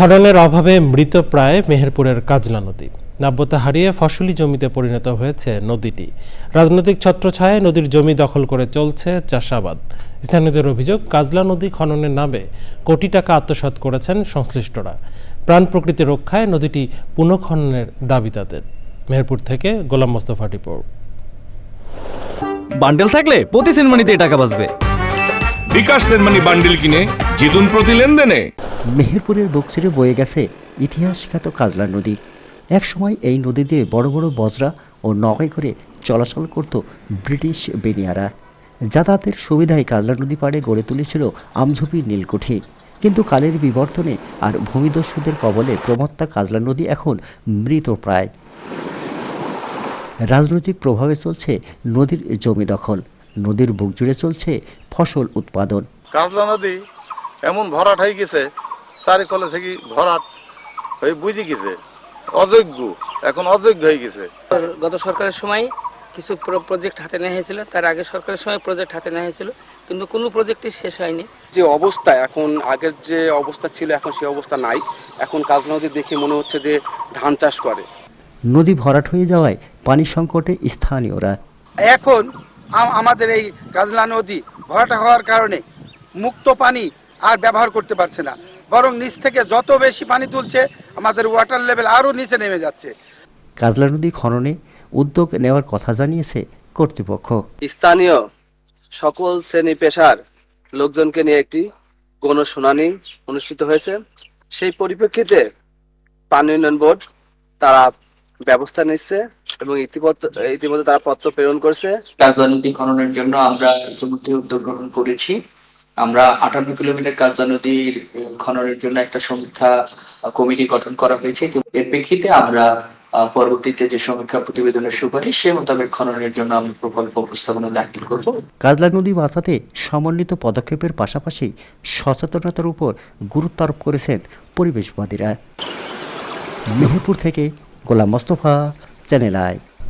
খননের অভাবে মৃতপ্রায় মেহেরপুরের কাজলা নদী। নাব্যতা হারিয়ে ফসলি জমিতে পরিণত হয়েছে নদীটি। রাজনৈতিক ছত্রছায়ায় নদীর জমি দখল করে চলছে চাষাবাদ। স্থানীয়দের অভিযোগ কাজলা নদী খননের নামে কোটি টাকা আত্মসাৎ করেছেন সংশ্লিষ্টরা। প্রাণ প্রকৃতি রক্ষায় নদীটি পুনঃখননের দাবি তাদের। মেহেরপুর থেকে গোলাম মোস্তফা রিপোর্ট বান্ডেল থাকলে প্রতি সেনমানিতে টাকা বাঁচবে। বিকাশ সেনমানি বান্ডিল কিনে জিতুন প্রতি লেনদেনে। মেহেরপুরের বুক ছেড়ে বয়ে গেছে ইতিহাস খ্যাত কাজলা নদী। একসময় এই নদী দিয়ে বড় বড় বজরা ও নৌকায় করে চলাচল করত ব্রিটিশ বেনিয়ারা। যাতায়াতের সুবিধায় কাজলা নদী পাড়ে গড়ে তুলেছিল আমঝুপি নীলকুঠি। কিন্তু কালের বিবর্তনে আর ভূমিদস্যুদের কবলে প্রমত্তা কাজলা নদী এখন মৃত প্রায়। রাজনৈতিক প্রভাবে চলছে নদীর জমি দখল, নদীর বুক জুড়ে চলছে ফসল উৎপাদন। কাজলা নদী এমন ভরাট হয়ে গেছে চারিকলে থেকে ভরাট হয়ে বুঝে গেছে? অযোগ্য। এখন অযোগ্য হয়ে গেছে। গত সরকারের সময় কিছু প্রজেক্ট হাতে নেওয়া হয়েছিল তার আগে সরকারের সময় প্রজেক্ট হাতে নেওয়া হয়েছিল কিন্তু কোনো প্রজেক্টই শেষ হয়নি। যে অবস্থা এখন আগের যে অবস্থা ছিল এখন সেই অবস্থা নাই। এখন কাজ নদী দেখে মনে হচ্ছে যে ধান চাষ করে। নদী ভরাট হয়ে যাওয়ায় পানি সংকটে স্থানীয়রা। এখন আমাদের এই কাজলা নদী ভরাটা হওয়ার কারণে মুক্ত পানি আর ব্যবহার করতে পারছে না। বরং নিচ থেকে যত বেশি পানি তুলছে আমাদের ওয়াটার লেভেল আরও নিচে নেমে যাচ্ছে। কাজলা নদী খননে উদ্যোগ নেওয়ার কথা জানিয়েছে কর্তৃপক্ষ। স্থানীয় সকল শ্রেণি পেশার লোকজনকে নিয়ে একটি গণশুনানি অনুষ্ঠিত হয়েছে। সেই পরিপ্রেক্ষিতে পানি উন্নয়ন বোর্ড তারা ব্যবস্থা নিচ্ছে এবং ইতিমধ্যে ইতিমধ্যে তারা পত্র প্রেরণ করছে। কাজলা নদী খননের জন্য আমরা ইতিমধ্যে উদ্যোগ গ্রহণ করেছি। আমরা আটান্ন কিলোমিটার কাজলা নদীর খননের জন্য একটা সমীক্ষা কমিটি গঠন করা হয়েছে। এর প্রেক্ষিতে আমরা পরবর্তীতে যে সমীক্ষা প্রতিবেদনের সুপারিশ, সে মোতাবেক খননের জন্য আমরা প্রকল্প উপস্থাপনা দাখিল করব। কাজলা নদী বাঁচাতে সমন্বিত পদক্ষেপের পাশাপাশি সচেতনতার উপর গুরুত্ব আরোপ করেছেন পরিবেশবাদীরা। মেহেরপুর থেকে গোলাম মোস্তফা, চ্যানেল আই।